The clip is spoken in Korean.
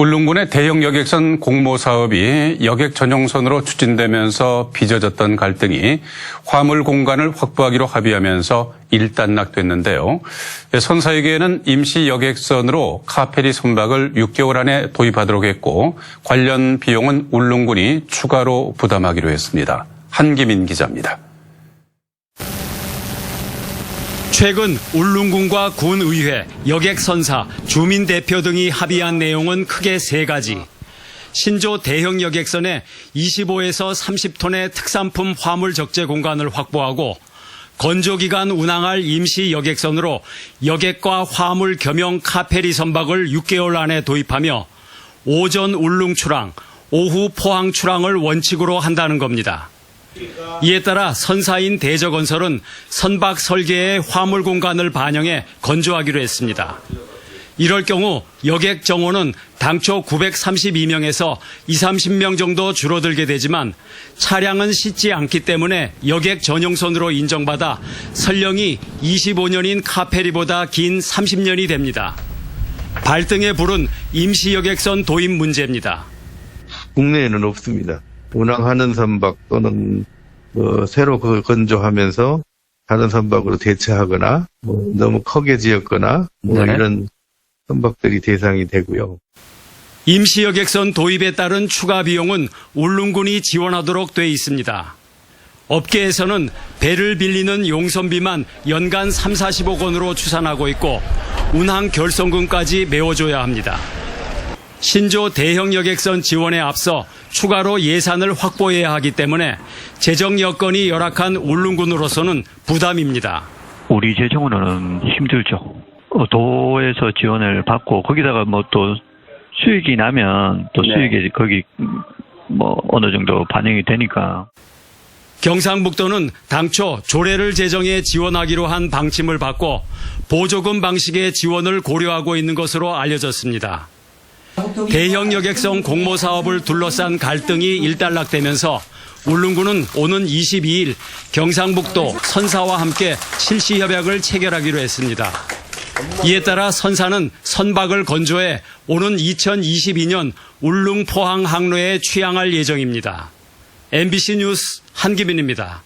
울릉군의 대형 여객선 공모 사업이 여객 전용선으로 추진되면서 빚어졌던 갈등이 화물 공간을 확보하기로 합의하면서 일단락됐는데요. 선사에게는 임시 여객선으로 카페리 선박을 6개월 안에 도입하도록 했고 관련 비용은 울릉군이 추가로 부담하기로 했습니다. 한기민 기자입니다. 최근 울릉군과 군의회, 여객선사, 주민대표 등이 합의한 내용은 크게 세 가지. 신조 대형 여객선에 25에서 30톤의 특산품 화물 적재 공간을 확보하고 건조기간 운항할 임시 여객선으로 여객과 화물 겸용 카페리 선박을 6개월 안에 도입하며 오전 울릉 출항, 오후 포항 출항을 원칙으로 한다는 겁니다. 이에 따라 선사인 대저건설은 선박 설계의 화물 공간을 반영해 건조하기로 했습니다. 이럴 경우 여객 정원은 당초 932명에서 2, 30명 정도 줄어들게 되지만 차량은 싣지 않기 때문에 여객 전용선으로 인정받아 설령이 25년인 카페리보다 긴 30년이 됩니다. 발등에 부른 임시 여객선 도입 문제입니다. 국내에는 없습니다. 운항하는 선박 또는 뭐 새로 그걸 건조하면서 다른 선박으로 대체하거나 뭐 너무 크게 지었거나 뭐 네. 이런 선박들이 대상이 되고요. 임시 여객선 도입에 따른 추가 비용은 울릉군이 지원하도록 돼 있습니다. 업계에서는 배를 빌리는 용선비만 연간 3, 40억 원으로 추산하고 있고 운항 결성금까지 메워줘야 합니다. 신조 대형 여객선 지원에 앞서 추가로 예산을 확보해야 하기 때문에 재정 여건이 열악한 울릉군으로서는 부담입니다. 우리 재정으로는 힘들죠. 어, 도에서 지원을 받고 거기다가 뭐 또 수익이 나면 또 수익이 거기 뭐 어느 정도 반영이 되니까 경상북도는 당초 조례를 제정해 지원하기로 한 방침을 바꿔 보조금 방식의 지원을 고려하고 있는 것으로 알려졌습니다. 대형 여객선 공모 사업을 둘러싼 갈등이 일단락되면서 울릉군은 오는 22일 경상북도 선사와 함께 실시 협약을 체결하기로 했습니다. 이에 따라 선사는 선박을 건조해 오는 2022년 울릉 포항 항로에 취항할 예정입니다. MBC 뉴스 한기민입니다.